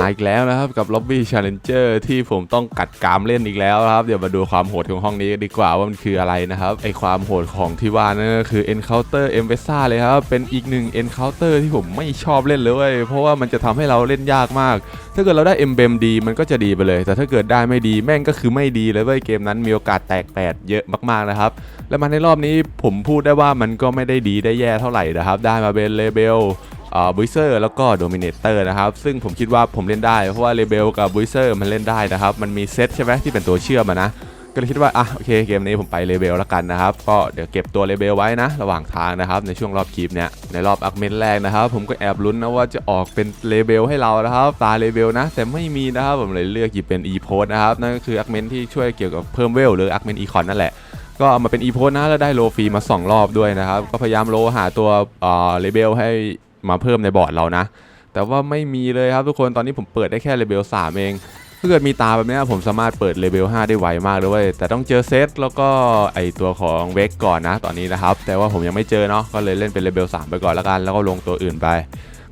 มาอีกแล้วนะครับกับ Lobby Challenger ที่ผมต้องกัดกามเล่นอีกแล้วครับ เดี๋ยวมาดูความโหดของห้องนี้ดีกว่าว่ามันคืออะไรนะครับ ไอความโหดของที่ว่านั่นก็คือ Encounter e m b e s a เลยครับ เป็นอีกหนึ่ง Encounter ที่ผมไม่ชอบเล่นเลย เพราะว่ามันจะทำให้เราเล่นยากมาก ถ้าเกิดเราได้ e m b e m ดีมันก็จะดีไปเลย แต่ถ้าเกิดได้ไม่ดีแม่งก็คือไม่ดีเลยเว้ยเกมนั้นมีโอกาสแตกแปดเยอะมากๆนะครับและมาในรอบนี้ผมพูดได้ว่ามันก็ไม่ได้ดีได้แย่เท่าไหร่นะครับ ได้มาเป็นเลเบล บุยเซอร์แล้วก็โดมิเนเตอร์นะครับ ซึ่งผมคิดว่าผมเล่นได้ เพราะว่าเลเบลกับบุยเซอร์มันเล่นได้นะครับ มันมีเซตใช่ไหมที่เป็นตัวเชื่อมนะ ก็เลยคิดว่า อะ โอเค เกมนี้ผมไปเลเบลแล้วกันนะครับ ก็เดี๋ยวเก็บตัวเลเบลไว้นะ ระหว่างทางนะครับ ในช่วงรอบคลิปเนี้ยในรอบอักเมนแรกนะครับ ผมก็แอบลุ้นนะว่าจะออกเป็นเลเบลให้เรานะครับ ตาเลเบลนะ แต่ไม่มีนะครับ ผมเลยเลือกหยิบเป็น e p o s นะครับ นั่นก็คืออักเมนที่ช่วยเกี่ยวกับเพิ่มเวลหรืออักเมนอีคอนนั่นแหละก็เอามาเป็น e p o s นะแล้วได้โลฟรีมา 2 รอบด้วยนะครับ ก็พยายามโลหาตัวเอ่อเลเบลให้ มาเพิ่มในบอร์ดเรานะ แต่ว่าไม่มีเลยครับทุกคนตอนนี้ผมเปิดได้แค่เลเวล3เองถ้าเกิดมีตาแบบนี้ผมสามารถเปิดเลเวล5ได้ไวมากเลยเว้ยแต่ต้องเจอเซตแล้วก็ไอตัวของเวกก่อนนะตอนนี้นะครับ แต่ว่าผมยังไม่เจอเนาะก็เลยเล่นเป็นเลเวล3ไปก่อนละกันแล้วก็ลงตัวอื่นไป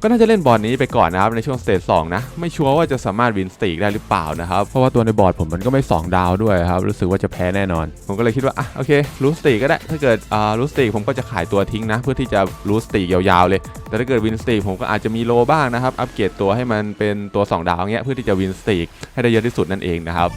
ก็น่าจะเล่นบอร์ดนี้ไปก่อนนะครับในช่วงสเตจ2นะ ไม่ชัวร์ว่าจะสามารถวินสตีกได้หรือเปล่านะครับ เพราะว่าตัวในบอร์ดผมมันก็ไม่ 2 ดาวด้วยครับ รู้สึกว่าจะแพ้แน่นอน ผมก็เลยคิดว่า อะ โอเค รูสตีกก็ได้ ถ้าเกิดอ่ารูสตีกผมก็จะขายตัวทิ้งนะ เพื่อที่จะรูสตีกยาวๆเลย แต่ถ้าเกิดวินสตีกผมก็อาจจะมีโลบ้างนะครับ อัปเกรดตัวให้มันเป็นตัว 2 ดาวเงี้ย เพื่อที่จะวินสตีกให้ได้เยอะที่สุดนั่นเองนะครับ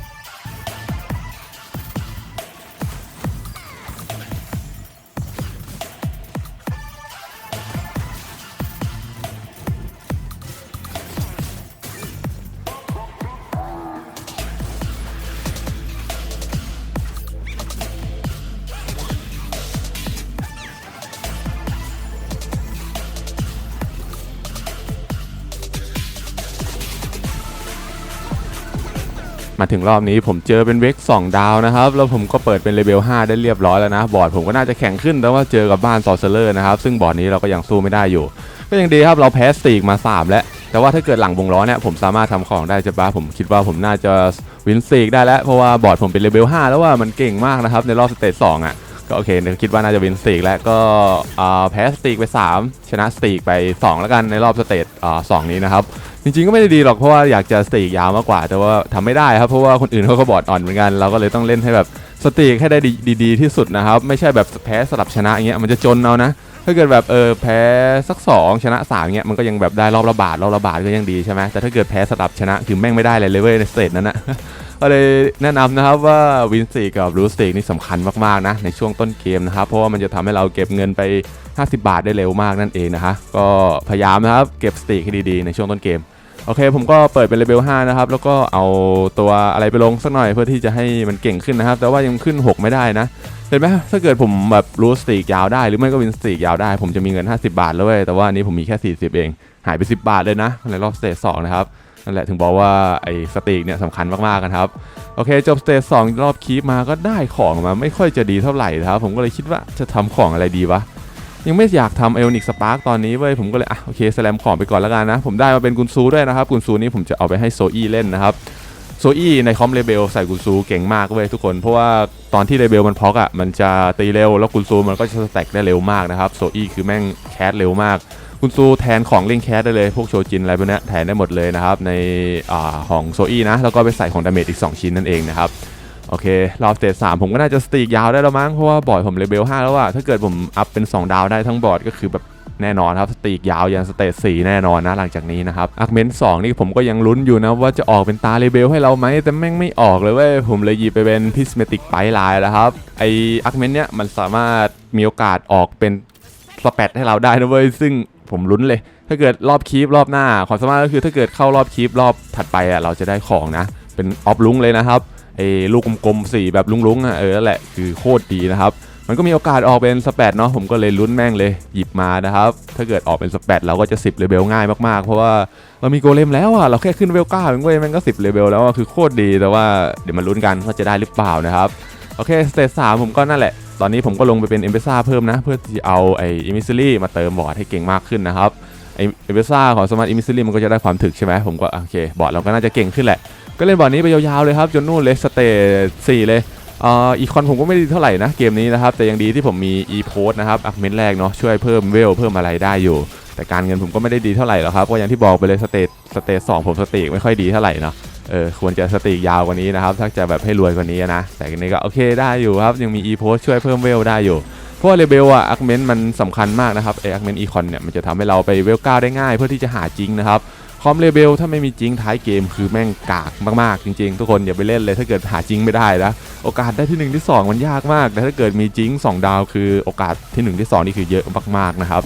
มาถึงรอบนี้ผมเจอเป็นเวก2ดาวนะครับ แล้วผมก็เปิดเป็นเลเวล5ได้เรียบร้อยแล้วนะ บอร์ดผมก็น่าจะแข็งขึ้นแต่ว่าเจอกับบ้านซอร์เซอร์นะครับ ซึ่งบอร์ดนี้เราก็ยังสู้ไม่ได้อยู่ ก็ยังดีครับเราแพ้สตีกมา 3 แล้ว แต่ว่าถ้าเกิดหลังวงล้อเนี่ยผมสามารถทำของได้ใช่ปะผมคิดว่าผมน่าจะวินสตีกได้แล้วเพราะว่าบอร์ดผมเป็นเลเวล5แล้วว่ามันเก่งมากนะครับในรอบสเตจ2อะ ก็โอเคเดี๋ยวคิดว่าน่าจะวินสตีกแล้วก็แพ้สตีกไป 3 ชนะสตีกไป 2 แล้วกันในรอบสเตจสองนี้นะครับ จริงๆก็ไม่ได้ดีหรอกเพราะว่าอยากจะสตีกยาวมากกว่า แต่ว่าทำไม่ได้ครับเพราะว่าคนอื่นเขาก็บอดอ่อนเหมือนกันเราก็เลยต้องเล่นให้แบบสตีกให้ได้ดีๆที่สุดนะครับ ไม่ใช่แบบแพ้สลับชนะอย่างเงี้ยมันจะจนเอานะถ้าเกิดแบบเออแพ้สัก 2 ชนะ3เงี้ยมันก็ยังแบบได้รอบละบาทรอบละบาทก็ยังดีใช่ไหมแต่ถ้าเกิดแพ้สลับชนะคือแม่งไม่ได้เลยเลยเว้ยในสเตจนั้นนะ ก็เลยแนะนำนะครับว่าวินสตีกกับรูสตีกนี่สำคัญมากๆนะในช่วงต้นเกมนะครับเพราะว่ามันจะทำให้เราเก็บเงินไป 50 บาทได้เร็วมากนั่นเองนะฮะก็พยายามนะครับเก็บสตีกให้ดีๆในช่วงต้นเกมโอเคผมก็เปิดเป็นเลเวล5นะครับแล้วก็เอาตัวอะไรไปลงสักหน่อยเพื่อที่จะให้มันเก่งขึ้นนะครับ แต่ว่ายังขึ้น 6 ไม่ได้นะเห็นไหมถ้าเกิดผมแบบรู้สตีกยาวได้ หรือไม่ก็วินสตีกยาวได้ ผมจะมีเงิน 50 บาทแล้วเว้ยแต่ว่าอันนี้ผมมีแค่ 40 เอง หายไป 10 บาทเลยนะในรอบสเตจ2นะครับ นั่นแหละถึงบอกว่าไอ้สตีกเนี่ยสำคัญมากๆกันครับโอเคจบสเตจ2รอบคีปมาก็ได้ของมาไม่ค่อยจะดีเท่าไหร่นะครับผมก็เลยคิดว่าจะทำของอะไรดีวะยังไม่อยากทำเอลนิกสปาร์กตอนนี้เว้ยผมก็เลยอะโอเคสแลมของไปก่อนแล้วกันนะ ผมได้มาเป็นกุนซูด้วยนะครับกุนซูนี้ผมจะเอาไปให้โซอี้เล่นนะครับโซอี้ในคอมเลเบลใส่กุนซูเก่งมากเว้ยทุกคน เพราะว่าตอนที่เลเบลมันพอกอะมันจะตีเร็วแล้วกุนซูมันก็จะสแต็กได้เร็วมากนะครับโซอี้คือแม่งแคสเร็วมาก กุนซูแทนของเล่นแคสได้เลย พวกโชจินอะไรพวกนี้แทนได้หมดเลยนะครับ ในอของโซอี้นะ แล้วก็ไปใส่ของดาเมจอีก 2 ชิ้นนั่นเองนะครับ โอเค รอบสเตจสามผมก็น่าจะสตีกยาวได้แล้วมั้ง เพราะว่าบอร์ดผมเลเวล5แล้วอะถ้าเกิดผมอัพเป็น 2 ดาวได้ทั้งบอร์ดก็คือแบบแน่นอนครับสตีกยาวยันสเตจ4แน่นอนนะหลังจากนี้นะครับอักเมน2นี่ผมก็ยังลุ้นอยู่นะ ว่าจะออกเป็นตาเลเบลให้เราไหมแต่แม่งไม่ออกเลยเว้ยผมเลยหยิบไปเป็นพิสเมติกไปลายแล้วครับ ไออักเมนเนี้ยมันสามารถมีโอกาสออกเป็นสเปดให้เราได้นะเว้ยซึ่ง ผมลุ้นเลย ถ้าเกิดรอบคีปรอบหน้า ความสามารถก็คือถ้าเกิดเข้ารอบคีปรอบถัดไปอะเราจะได้ของนะ เป็นออฟลุงเลยนะครับไอ้ลูกกลมๆสีแบบลุงๆอะเออแหละคือโคตรดีนะครับมันก็มีโอกาสออกเป็นสเปดเนาะผมก็เลยลุ้นแม่งเลยหยิบมานะครับถ้าเกิดออกเป็นสเปดเราก็จะ 10เลเวลง่ายมากๆ เพราะว่าเรามีโกเลมแล้วอะเราแค่ขึ้นเวล9เองเว้ยแม่งก็ 10เลเวลแล้วอะคือโคตรดีแต่ว่าเดี๋ยวมาลุ้นกันว่าจะได้หรือเปล่านะครับโอเคสเตจสามผมก็นั่นแหละ ตอนนี้ผมก็ลงไปเป็นเอมเบซ่าเพิ่มนะ เพื่อที่เอาไออิมิซิลี่มาเติมบอร์ดให้เก่งมากขึ้นนะครับไอเอมเบซ่าของสมาร์ทอิมิซิลี่มันก็จะได้ความถึกใช่ไหมผมก็โอเคบอร์ดเราก็น่าจะเก่งขึ้นแหละ ก็เล่นบอร์ดนี้ไปยาวๆเลยครับจนนู่นเลยสเตจสี่เลยเอ่ออีคอนผมก็ไม่ดีเท่าไหร่นะเกมนี้นะครับแต่ยังดีที่ผมมีอีโพสนะครับอักเมนแรกเนาะช่วยเพิ่มเวลเพิ่มอะไรได้อยู่ แต่การเงินผมก็ไม่ได้ดีเท่าไหร่หรอกครับก็อย่างที่บอกไปเลยสเตจสเตจสองผมสเติไม่ค่อยดีเท่าไหร่เนาะ เออควรจะสติยาวกว่านี้นะครับ ถ้าจะแบบให้รวยกว่านี้นะ แต่นี้ก็โอเคได้อยู่ครับ ยังมี e p o s t ช่วยเพิ่มเวลได้อยู่ เพราะเลเบลอะอักเมนมันสำคัญมากนะครับไออักเมนอีคอนเนี่ยมันจะทำให้เราไปเวลก้าได้ง่าย เพื่อที่จะหาจริงนะครับคอมเลเบลถ้าไม่มีจริงท้ายเกมคือแม่งกากมากๆ จริง ๆ ทุกคนอย่าไปเล่นเลยถ้าเกิดหาจริงไม่ได้นะโอกาสได้ที่1ที่2 มันยากมากแต่ถ้าเกิดมีจริง 2 ดาวคือโอกาสที่ 1 ที่ 2 นี่คือเยอะมากๆนะครับ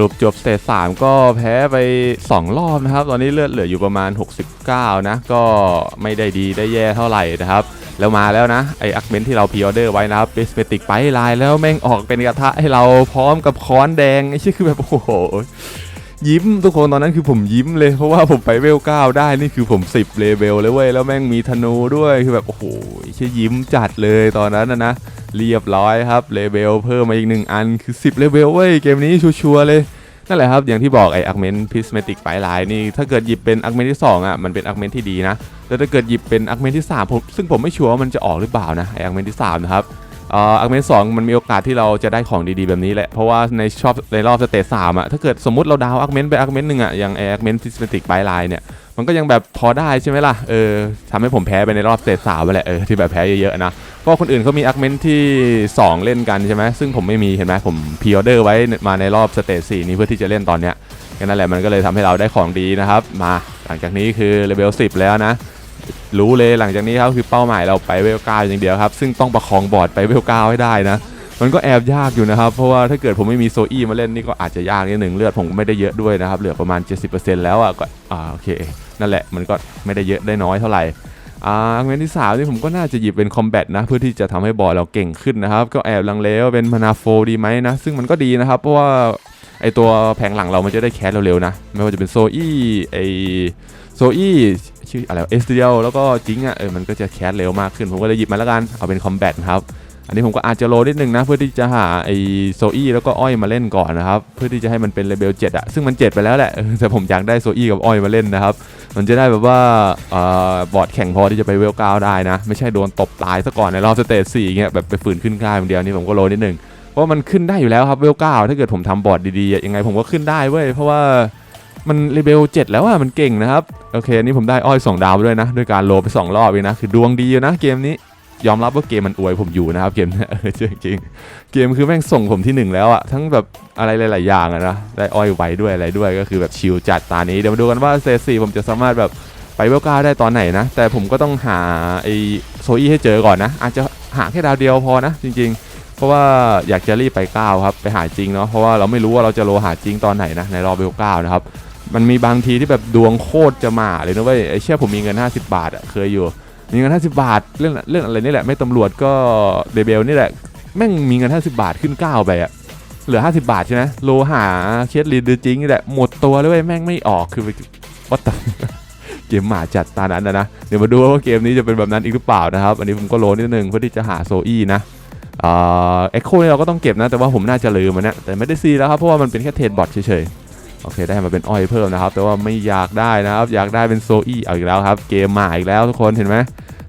รุปจบสเตจ3ก็แพ้ไป 2 รอบนะครับ ตอนนี้เลือดเหลืออยู่ประมาณ 69 นะ ก็ไม่ได้ดีได้แย่เท่าไหร่นะครับ แล้วมาแล้วนะไออักเมนที่เราพิออเดอร์ไว้นะครับเบสเมติกไปลายแล้วแม่งออกเป็นกระทะให้เราพร้อมกับค้อนแดงไอ้ชื่อคือแบบโอ้โห ยิ้มทุกคนตอนนั้นคือผมยิ้มเลยเพราะว่าผมไปเวล9ได้นี่คือผม10เลเวลเลยเว้ยแล้วแม่งมีธนูด้วยคือแบบโอ้โหชื่ยิ้มจัดเลยตอนนั้นนะนะเรียบร้อยครับเลเวลเพิ่มมาอีกหนึ่งอันคือ10เลเวลเว้ยเกมนี้ชัวร์เลยนั่นแหละครับอย่างที่บอกไอ้อักเมนพิสเมติกไปลายนี่ถ้าเกิดหยิบเป็นอักเมนที่ 2อะมันเป็นอักเมนที่ดีนะแต่ถ้าเกิดหยิบเป็นอักเมนที่3ผมซึ่งผมไม่ชัวร์ว่ามันจะออกหรือเปล่านะไอ้อักเมนที่3นะครับ อ่ออักเมนสองมันมีโอกาสที่เราจะได้ของดีๆแบบนี้แหละ เพราะว่าในชอบในรอบสเตจสามอะถ้าเกิดสมมติเราดาวอักเมนไปอักเมนหนึ่งอะอย่างไอ้อักเมนพิสเมติกไปลายเนี่ยมันก็ยังแบบพอได้ใช่ไหมล่ะ เออทำให้ผมแพ้ไปในรอบสเตจสามไปแหละ เออ ที่แบบแพ้เยอะๆนะ เพราะคนอื่นเขามีอักเมนที่ 2 เล่นกันใช่ไหม ซึ่งผมไม่มีเห็นไหมผมพ r ออเดอร์ไว้มาในรอบสเตจ4นี้เพื่อที่จะเล่นตอนเนี้ยแค่นั้นแหละมันก็เลยทำให้เราได้ของดีนะครับ มาหลังจากนี้คือเลเวล10 แล้วนะ รู้เลยหลังจากนี้ครับคือเป้าหมายเราไปเวล9อย่างเดียวครับ ซึ่งต้องประคองบอร์ดไปเวล9ให้ได้นะ มันก็แอบยากอยู่นะครับ เพราะว่าถ้าเกิดผมไม่มีโซอี้มาเล่นนี่ก็อาจจะยากนิดหนึ่งเลือดผมไม่ได้เยอะด้วยนะครับเหลือประมาณ 70%แล้วอะก็อ่าโอเค นั่นแหละมันก็ไม่ได้เยอะได้น้อยเท่าไหร่อ่าอังเมนที่3นี่ผมก็น่าจะหยิบเป็นคอมแบทนะ เพื่อที่จะทำให้บอร์ดเราเก่งขึ้นนะครับ ก็แอบลังเลว่าเป็นมานาโฟดีไหมนะ ซึ่งมันก็ดีนะครับ เพราะว่าไอตัวแผงหลังเรามันจะได้แคสเร็วๆนะ ไม่ว่าจะเป็นโซอี้ไอโซอี้ ชื่ออะไรเอสเดียแล้วก็จิงอะเออมันก็จะแคสเร็วมากขึ้น ผมก็เลยหยิบมาแล้วกันเอาเป็นคอมแบทครับอันนี้ผมก็อาจจะโลนิดนึงนะ เพื่อที่จะหาไอโซอี้แล้วก็อ้อยมาเล่นก่อนนะครับเพื่อที่จะให้มันเป็นเลเวล7อะซึ่งมัน 7 ไปแล้วแหละแต่ผมอยากได้โซอี้กับอ้อยมาเล่นนะครับ มันจะได้แบบว่าออบอร์ดแข่งพอที่จะไปเวลเก้าได้นะ ไม่ใช่โดนตบตายซะก่อนในรอบสเตจสี่เงี้ยแบบไปฝืนขึ้นกล้าอย่างเดียวนี่ผมก็โลนิดนึงเพราะมันขึ้นได้อยู่แล้วครับเวลเก้าถ้าเกิดผมทำบอร์ดดีๆยังไงผมก็ขึ้นได้เว้ยเพราะว่า มันเลเวล7แล้วอะมันเก่งนะครับ โอเคอันนี่ผมได้อ้อยสองดาวด้วยนะด้วยการโลไปสองรอบเองนะ คือดวงดีอยู่นะเกมนี้ยอมรับว่าเกมมันอวยผมอยู่นะครับเกมเนี้ยเออจริงๆเกมคือแม่งส่งผมที่หนึ่งแล้วอะทั้งแบบอะไรหลาย ๆ อย่างอะนะได้อ้อยไว้ด้วยอะไรด้วยก็คือแบบชิลจัดตานี้เดี๋ยวมาดูกันว่าเซสี่ผมจะสามารถแบบไปเวลก้าได้ตอนไหนนะ แต่ผมก็ต้องหาไอโซอี้ให้เจอก่อนนะ อาจจะหาแค่ดาวเดียวพอนะ จริง ๆ เพราะว่าอยากจะรีบไปก้าวครับไปหาจริงเนาะเพราะว่าเราไม่รู้ว่าเราจะโลหาจริงตอนไหนนะในรอบเวลก้านะครับ มันมีบางทีที่แบบดวงโคตรจะมาเลยนะเว้ยไอเชี่ยผมมีเงิน 50 บาทอะเคยอยู่ มีเงิน 50 บาทเรื่องเรื่องอะไรนี่แหละไม่ตำรวจก็เดเบลนี่แหละแม่งมีเงิน 50 บาทขึ้น9ไปอะเหลือ 50 บาทใช่ไหมโลหาเคสลีดจริงนี่แหละหมดตัวเลยเว้ยแม่งไม่ออกคือวัตเกมหมาจัดตานั้นนะนะเดี๋ยวมาดูว่าเกมนี้จะเป็นแบบนั้นอีกหรือเปล่านะครับ อันนี้ผมก็โลนิดนึงเพื่อที่จะหาโซอี้นะอ่าเอ็กโคนี่เราก็ต้องเก็บนะ แต่ว่าผมน่าจะลืมมันนะแต่ไม่ได้ซีแล้วครับ เพราะว่ามันเป็นแค่เทรดบอทเฉยๆ โอเคได้มาเป็นอ้อยเพิ่มนะครับ แต่ว่าไม่อยากได้นะครับ อยากได้เป็นโซอี้เอาอีกแล้วครับ เกมมาอีกแล้วทุกคนเห็นไหม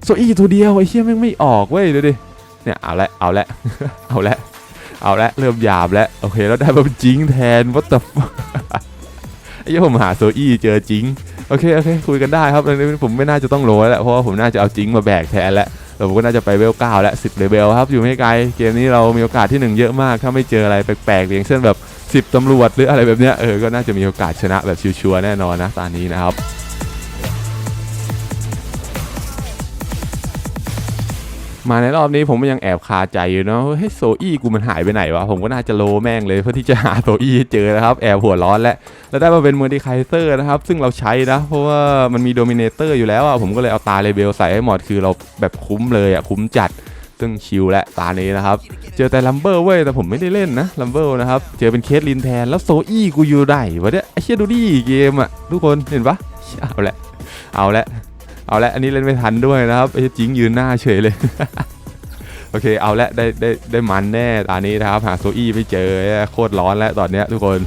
โซอี้ตัวเดียวไอ้เชี่ยแม่งไม่ออกเว้ยดูดิเนี่ยเอาละเอาละเอาละเอาละเริ่มหยาบแล้วโอเคแล้วได้มาเป็นจิงแทนวัตถุไอ้เหี้ยผมหาโซอี้เจอจิงโอเคโอเคคุยกันได้ครับอันนี้ผมไม่น่าจะต้องโรยแล้วเพราะว่าผมน่าจะเอาจิงมาแบกแทนแล้ว แล้วผมก็น่าจะไปเวลเก้าและสิบเลเวลครับอยู่ไม่ไกลเกมนี้เรามีโอกาสที่หนึ่งเยอะมาก ถ้าไม่เจออะไรแปลกๆอย่างเช่นแบบสิบตำรวจหรืออะไรแบบเนี้ยเออก็น่าจะมีโอกาสชนะแบบชัวร์ๆแน่นอนนะตอนนี้นะครับ มาในรอบนี้ผมก็ยังแอบคาใจอยู่เนาะเฮ้ยโซอี้กูมันหายไปไหนวะ ผมก็น่าจะโลแม่งเลยเพื่อที่จะหาโซอี้เจอนะครับ แอบหัวร้อนแล้วแล้วได้มาเป็นเมอร์ดิไคเซอร์นะครับ ซึ่งเราใช้นะ เพราะว่ามันมีโดมิเนเตอร์อยู่แล้วอะผมก็เลยเอาตาเลเบลใส่ให้หมดคือเราแบบคุ้มเลยอะคุ้มจัดซึ่งชิลและตานี้นะครับ เจอแต่ลัมเบอร์เว้ยแต่ผมไม่ได้เล่นนะลัมเบอร์นะครับ เจอเป็นเคสลินแทนแล้วโซอี้กูอยู่ไหนวะเนี่ยไอ้เชี่ยดูดิเกมอะทุกคนเห็นปะเอาละเอาละ เอาละอันนี้เล่นไม่ทันด้วยนะครับไอ้จิงยืนหน้าเฉยเลย โอเคเอาละได้ได้ได้มันแน่ตานี้นะครับหาโซอี้ไม่เจอโคตรร้อนแล้วตอนเนี้ยทุกคน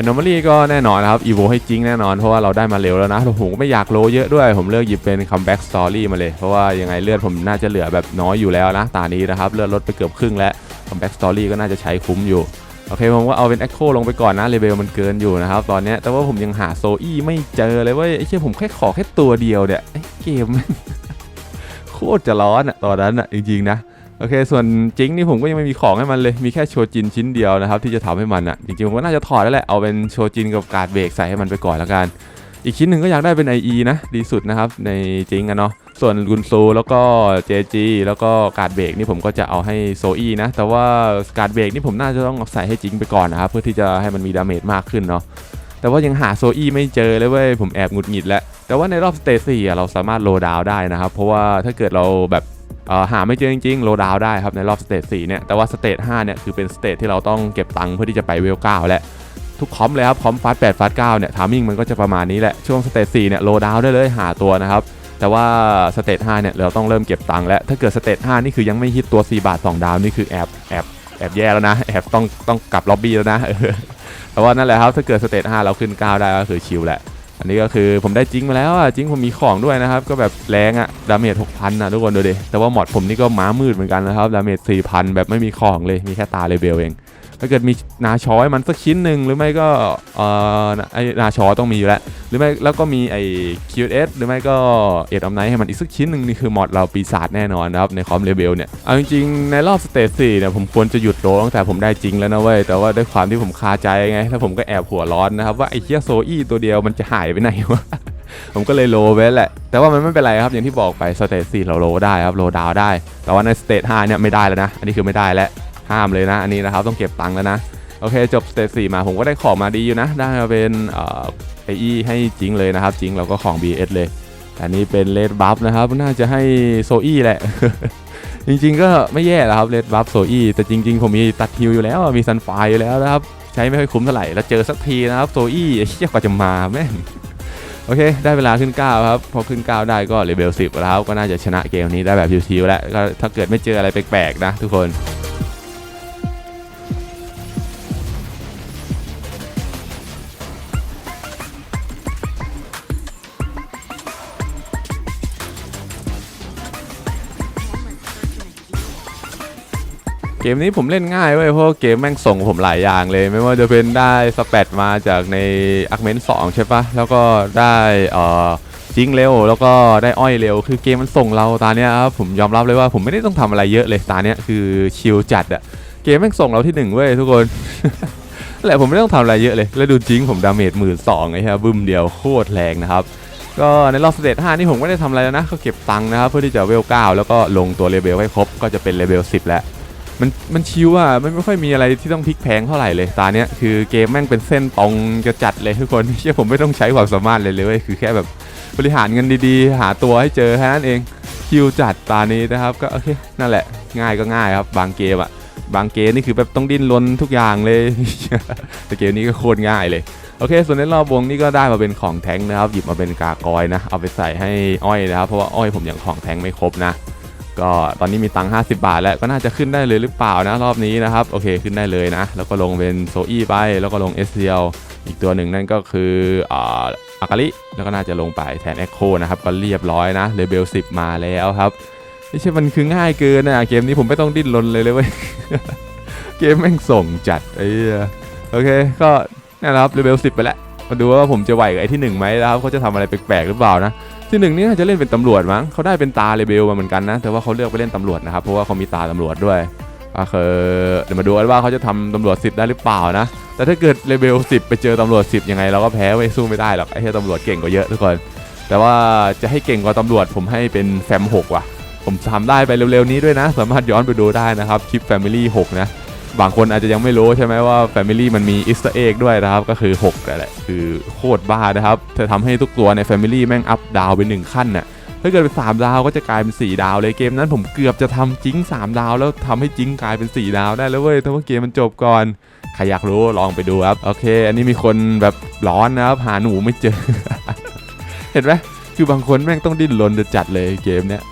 แอนโนมารีก็แน่นอนนะครับอีโวให้จริงแน่นอนเพราะว่าเราได้มาเร็วแล้วนะผมก็ไม่อยากโลเยอะด้วย ผมเลือกหยิบเป็นคัมแบ็กสตอรี่มาเลย เพราะว่ายังไงเลือดผมน่าจะเหลือแบบน้อยอยู่แล้วนะตานี้นะครับเลือดลดไปเกือบครึ่งแล้วคัมแบ็กสตอรี่ก็น่าจะใช้คุ้มอยู่โอเคผมก็เอาเป็นแอคโคลงไปก่อนนะเลเวลมันเกินอยู่นะครับตอนนี้แต่ว่าผมยังหาโซอี้ไม่เจอเลยว้ยไอ้เชี่ยผมแค่ขอแค่ตัวเดียวเนี่ยไอ้เกมโคตรจะร้อนอะตอนนั้นอะจริงๆนะ โอเค ส่วนจิงนี่ผมก็ยังไม่มีของให้มันเลย มีแค่โชจินชิ้นเดียวนะครับที่จะทำให้มันอะ จริงๆผมก็น่าจะถอดแล้วแหละ เอาเป็นโชจินกับการ์ดเบรกใส่ให้มันไปก่อนแล้วกัน อีกชิ้นหนึ่งก็อยากได้เป็น IE นะ ดีสุดนะครับในจิงอะเนาะ ส่วนกุนซูแล้วก็ JG แล้วก็การ์ดเบรกนี่ผมก็จะเอาให้โซอีนะ แต่ว่าการ์ดเบรกนี่ผมน่าจะต้องใส่ให้จิงไปก่อนนะครับเพื่อที่จะให้มันมีดาเมจมากขึ้นเนาะ แต่ว่ายังหาโซอีไม่เจอเลยเว้ย ผมแอบหงุดหงิดแล้ว แต่ว่าในรอบสเตจสี่เราสามารถโลดาวได้นะครับ เพราะว่าถ้าเกิดเราแบบ หาไม่เจอจริงๆโลดาวได้ครับในรอบสเตจ4เนี่ยแต่ว่าสเตจ5เนี่ยคือเป็นสเตจที่เราต้องเก็บตังค์เพื่อที่จะไปเวล9และทุกคอมเลยครับคอมฟาส8ฟาส9เนี่ยทามิ่งมันก็จะประมาณนี้แหละช่วงสเตจ4เนี่ยโลดาวได้เลยหาตัวนะครับแต่ว่าสเตจ5เนี่ยเราต้องเริ่มเก็บตังค์แล้วถ้าเกิดสเตจ5นี่คือยังไม่ฮิตตัว4บาท2ดาวนี่คือแอบแอบแอบแย่แล้วนะแอบต้องต้องกลับล็อบบี้แล้วนะแต่ว่านั่นแหละครับถ้าเกิดสเตจ5เราขึ้น9ได้ก็คือชิลแหละ อันนี้ก็คือผมได้จริงมาแล้วอะจริงผมมีของด้วยนะครับ ก็แบบแรงอะดาเมจ6,000อะทุกคนดูดิแต่ว่าหมอดผมนี่ก็ม้ามืดเหมือนกันนะครับดาเมจสี่พันแบบไม่มีของเลยมีแค่ตาเลเบลเอง ถ้าเกิดมีนาชอยมันสักชิ้นหนึ่งหรือไม่ก็เอ่อไอนาชอต้องมีอยู่แล้ว หรือไม่แล้วก็มีไอ QS หรือไม่ก็เอ็ดออมไนให้มันอีกสักชิ้นหนึ่งนี่คือมอดเราปีศาจแน่นอนนะครับในคอมเลเบลเนี่ยเอาจริงๆในรอบสเตจสี่เนี่ยผมควรจะหยุดโรตั้งแต่ผมได้จริงแล้วนะเว้ยแต่ว่าด้วยความที่ผมคาใจไงแล้วผมก็แอบหัวร้อนนะครับว่าไอเคียโซอี้ตัวเดียวมันจะหายไปไหนวะผมก็เลยโลไว้แหละ แต่ว่ามันไม่เป็นไรครับ อย่างที่บอกไปสเตจ4เราโลได้ครับ โลดาวได้ แต่ว่าในสเตจ5เนี่ยไม่ได้แล้วนะ อันนี้คือไม่ได้แล้ว ห้ามเลยนะอันนี้นะครับต้องเก็บตังค์แล้วนะโอเคจบสเตจ4มาผมก็ได้ของมาดีอยู่นะ ได้มาเป็นเอ่อไออีให้จริงเลยนะครับจริงเราก็ของ BS เลยอันนี้เป็นเลดบัฟนะครับน่าจะให้โซอี้แหละ จริงๆก็ไม่แย่แล้วครับเลดบัฟโซอี้แต่จริง ๆ ผมมีตัดฮิวอยู่แล้วมีซันไฟอยู่แล้วนะครับ ใช้ไม่ค่อยคุ้มเท่าไหร่แล้วเจอสักทีนะครับโซอี้เชี่ยกว่าจะมาแม่งโอเค ได้เวลาขึ้น 9 ครับ พอขึ้น 9 ได้ก็เลเวล10 แล้วก็น่าจะชนะเกมนี้ได้แบบชิวๆแล้วก็ถ้าเกิดไม่เจออะไรแปลกๆนะทุกคน เกมนี้ผมเล่นง่ายเว้ยเพราะเกมแม่งส่งผมหลายอย่างเลย ไม่ว่าจะเป็นได้สเปดมาจากในอักเมนสองใช่ปะแล้วก็ได้เอ่อจิงเร็วแล้วก็ได้อ้อยเร็ว คือเกมมันส่งเราตาเนี้ยครับผมยอมรับเลยว่าผมไม่ได้ต้องทำอะไรเยอะเลยตาเนี้ยคือชิลจัดอะเกมแม่งส่งเราที่หนึ่งเว้ยทุกคนแหละผมไม่ต้องทำอะไรเยอะเลย แล้วดูจริงผมดาเมจหมื่นสองไอ้เหี้ยบึ้มเดียวโคตรแรงนะครับก็ในรอบสเตจ5นี่ผมไม่ได้ทำอะไรแล้วนะก็เก็บตังค์นะครับเพื่อที่จะเวล9แล้วก็ลงตัวเลเวลให้ครบก็จะเป็นเลเวล10 แล้ว มันมันชิวอะมันไม่ค่อยมีอะไรที่ต้องพลิกแพงเท่าไหร่เลยตาเนี้ยคือเกมแม่งเป็นเส้นตรงจะจัดเลยทุกคนเชื่อผมไม่ต้องใช้ความสามารถเลยเลยคือแค่แบบบริหารเงินดีๆ หาตัวให้เจอแค่นั้นเองชิวจัดตานี้นะครับก็โอเคนั่นแหละ ง่ายก็ง่ายครับ บางเกมอะบางเกมนี่คือแบบต้องดิ้นรนทุกอย่างเลย แต่เกมนี้ก็โคตรง่ายเลยโอเค ส่วนในรอบวงนี่ก็ได้มาเป็นของแท้งนะครับ หยิบมาเป็นกากอยนะ เอาไปใส่ให้อ้อยนะครับ เพราะว่าอ้อยผมยังของแท้งไม่ครบนะ ก็ตอนนี้มีตังค์50 บาท แล้วก็น่าจะขึ้นได้เลยหรือเปล่านะรอบนี้นะครับโอเคขึ้นได้เลยนะแล้วก็ลงเป็นโซอี้ไปแล้วก็ลง s อ l อีกตัวหนึ่งนั่นก็คืออากาลิแล้วก็น่าจะลงไปแทน Echo นะครับก็เรียบร้อยนะเลเวล10 มาแล้วครับไม่ใช่มันคือง่ายเกินนะเกมนี้ผมไม่ต้องดิ้นรนเลยเลยเว้ยเกมแม่งส่งจัดไอ้โอเคก็นี่นแหละครับเลเวล10 ไปแล้วมาดูว่าผมจะไหวกับไอ้ที่หนึ่งไหมนะครับเขาจะทำอะไรแปลกๆหรือเปล่านะ ที่หนึ่งนี่น่าจะเล่นเป็นตำรวจมั้งเขาได้เป็นตาเลเบลมาเหมือนกันนะแต่ว่าเขาเลือกไปเล่นตำรวจนะครับเพราะว่าเขามีตาตำรวจด้วยก็คือเดี๋ยวมาดูกันว่าเขาจะทำตำรวจ10ได้หรือเปล่านะแต่ถ้าเกิดเลเบล10 ไปเจอตำรวจ 10 ยังไงเราก็แพ้ไว้สู้ไม่ได้หรอกไอ้เหี้ยตำรวจเก่งกว่าเยอะทุกคน แต่ว่าจะให้เก่งกว่าตำรวจผมให้เป็นแฟม6ว่ะ ผมทำได้ไปเร็วๆนี้ด้วยนะ สามารถย้อนไปดูได้นะครับคลิป Family 6 นะ บางคนอาจจะยังไม่รู้ใช่ไหมว่า Family มันมี Easter egg ด้วยนะครับ ก็คือ6นั่นแหละคือโคตรบ้านะครับจะทำให้ทุกตัวใน Family แม่งอัพดาวไปหนึ่งขั้นน่ะถ้าเกิดเป็น3ดาวก็จะกลายเป็น 4 ดาวเลยเกมนั้นผมเกือบจะทำจิ้ง 3 ดาว แล้วทำให้จิ้งกลายเป็น 4 ดาวได้แล้วเว้ยแต่ว่าเกมมันจบก่อนใครอยากรู้ลองไปดูครับโอเค อันนี้มีคนแบบร้อนนะครับหาหนูไม่เจอ เห็นไหมคือบางคนแม่งต้องดิ้นรนจะจัดเลยเกมเนี้ย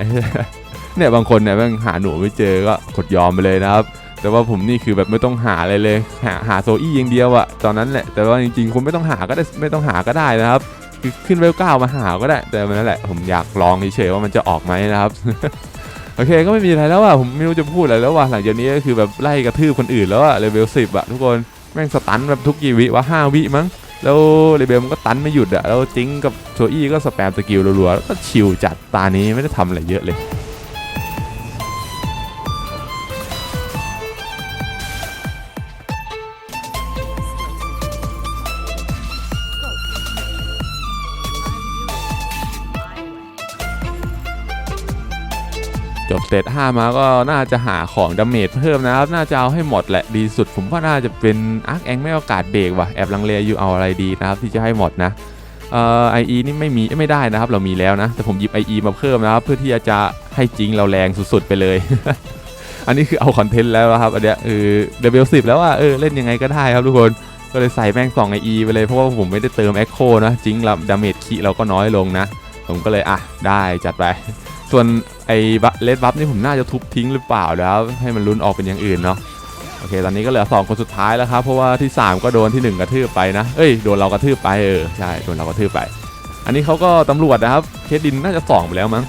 เนี่ยบางคนเนี่ยแม่งหาหนูไม่เจอก็กดยอมไปเลยนะครับ แต่ว่าผมนี่คือแบบไม่ต้องหาอะไรเลย หาหาโซอี้อย่างเดียวอะตอนนั้นแหละ แต่ว่าจริงๆคุณไม่ต้องหาก็ได้ไม่ต้องหาก็ได้นะครับ คือขึ้นเวลเก้ามาหาก็ได้ แต่นั่นแหละ ผมอยากลองเฉยๆว่ามันจะออกไหมนะครับ โอเคก็ไม่มีอะไรแล้วอะผมไม่รู้จะพูดอะไรแล้วว่ะหลังจากนี้ก็คือแบบไล่กระทืบคนอื่นแล้วอะเลเวลสิบอะทุกคนแม่งสตันแบบทุกกี่วิวะห้าวิมั้งแล้วเลเวลมันก็ตันไม่หยุดอะแล้วจิงกับโชอี้ก็สแปมสกิลรัวๆแล้วก็ชิลจัดตานี้ไม่ได้ทำอะไรเยอะเลย เซต5มาก็น่าจะหาของดาเมจเพิ่มนะครับ น่าจะเอาให้หมดแหละดีสุด ผมว่าน่าจะเป็นอาร์คแองไม่โอกาสเบรกว่ะแอบลังเลอยู่เอาอะไรดีนะครับ ที่จะให้หมดนะเอ่อไอนี่ไม่มีไม่ได้นะครับ เรามีแล้วนะ แต่ผมหยิบ IE มาเพิ่มนะครับ เพื่อที่จะให้จริงเราแรงสุดๆไปเลย อันนี้คือเอาคอนเทนต์แล้วนะครับอันเนี้ยเออเดบิวสิบแล้วว่าเออเล่นยังไงก็ได้ครับทุกคนก็เลยใส่แม่ง2 IE ไปเลยเพราะว่าผมไม่ได้เติม Echo นะจริงเราดาเมจคีเราก็น้อยลงนะ ผมก็เลยอะได้จัดไปส่วน ไอ้เลดบัฟนี่ผมน่าจะทุบทิ้งหรือเปล่าแล้วให้มันลุ้นออกเป็นอย่างอื่นเนาะโอเค ตอนนี้ก็เหลือ 2 คนสุดท้ายแล้วครับ เพราะว่าที่ 3 ก็โดนที่ 1 กระทืบไปนะ เอ้ย โดนเรากระทืบไปเออใช่โดนเรากระทืบไป อันนี้เขาก็ตำรวจนะครับ เคสดินน่าจะ2ไปแล้วมั้ง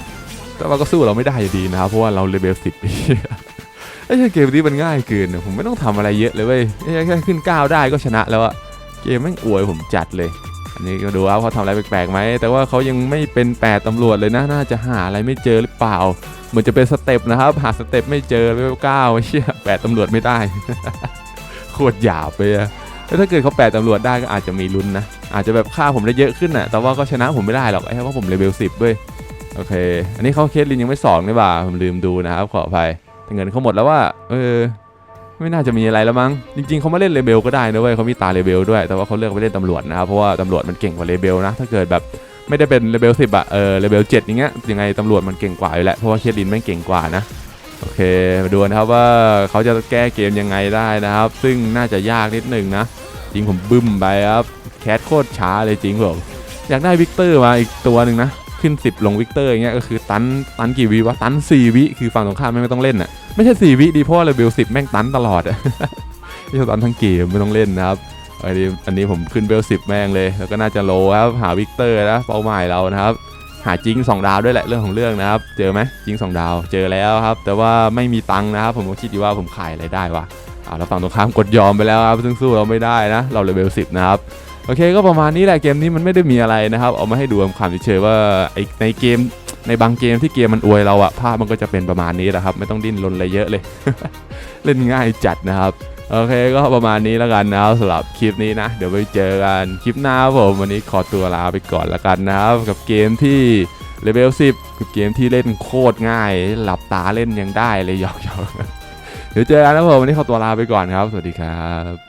แต่ว่าก็สู้เราไม่ได้อยู่ดีนะครับ เพราะว่าเราเลเวล10ไอ้เกมนี้มันง่ายเกินผมไม่ต้องทำอะไรเยอะเลยเว้ยแค่แค่ขึ้น 9 ได้ก็ชนะแล้วอะเกมแม่งอวยผมจัดเลย อันนี้ก็ดูว่าเขาทำอะไรแปลกๆไหม แต่ว่าเขายังไม่เป็นแปดตำรวจเลยนะ น่าจะหาอะไรไม่เจอหรือเปล่า เหมือนจะเป็นสเต็ปนะครับ หาสเต็ปไม่เจอเลเวลเก้าเชี่ยแปดตำรวจไม่ได้ โคตรหยาบไปอะแล้วถ้าเกิดเขาแปดตำรวจได้ก็อาจจะมีลุ้นนะ อาจจะแบบฆ่าผมได้เยอะขึ้นน่ะแต่ว่าก็ชนะผมไม่ได้หรอก ไอ้เพราะผมเลเวลสิบด้วย โอเค อันนี้เขาเคสลินยังไม่สองนี่บ่าผมลืมดูนะครับ ขออภัยแต่เงินเขาหมดแล้วว่า เออ ไม่น่าจะมีอะไรแล้วมั้ง จริงๆเขามาเล่นเลเบลก็ได้นะเว้ยเขามีตาเลเบลด้วย แต่ว่าเขาเลือกไปเล่นตำรวจนะครับ เพราะว่าตำรวจมันเก่งกว่าเลเบลนะ ถ้าเกิดแบบไม่ได้เป็นเลเบลสิบอะเออเลเบลเจ็ดอย่างเงี้ย ยังไงตำรวจมันเก่งกว่าอยู่แล้ว เพราะว่าเคลินแม่เก่งกว่านะ โอเค มาดูนะครับว่าเขาจะแก้เกมยังไงได้นะครับ ซึ่งน่าจะยากนิดนึงนะ จริงผมบึ้มไปครับ แคสโคตรช้าเลยจริงผม อยากได้วิกเตอร์มาอีกตัวหนึ่งนะ ขึ้น 10 ลงวิกเตอร์อย่างเงี้ยก็คือตันตันกี่วิวะตัน 4 วิคือฝั่งตรงข้ามไม่ต้องเล่นอะไม่ใช่ 4 วิดีเพราะเลเวล10 แม่งตันตลอดอะไม่ใช่ตันทั้งเกมไม่ต้องเล่นนะครับอันนี้อันนี้ผมขึ้นเบล10แม่งเลย แล้วก็น่าจะโลครับหาวิกเตอร์นะเป้าหมายเรานะครับ หาจิง2ดาวด้วยแหละเรื่องของเรื่องนะครับ เจอไหมจิง2ดาวเจอแล้วครับ แต่ว่าไม่มีตังค์นะครับ ผมก็คิดอยู่ว่าผมขายอะไรได้วะอ่าแล้วฝั่งตรงข้ามกดยอมไปแล้วครับซึ่งสู้เราไม่ได้นะ เราเลเวล10นะครับ โอเคก็ประมาณนี้แหละเกมนี้มันไม่ได้มีอะไรนะครับ เอามาให้ดูความเฉยๆว่าในเกมในบางเกมที่เกมมันอวยเราอะภาพมันก็จะเป็นประมาณนี้แหละครับ ไม่ต้องดิ้นรนอะไรเยอะเลย เล่นง่ายจัดนะครับ โอเคก็ประมาณนี้แล้วกันนะครับสำหรับคลิปนี้นะ เดี๋ยวไปเจอกันคลิปหน้าครับผมวันนี้ขอตัวลาไปก่อนแล้วกันนะครับ กับเกมที่เลเวล10คือเกมที่เล่นโคตรง่าย หลับตาเล่นยังได้เลยหยอกๆเดี๋ยวเจอกันนะผมวันนี้ขอตัวลาไปก่อนครับ สวัสดีครับ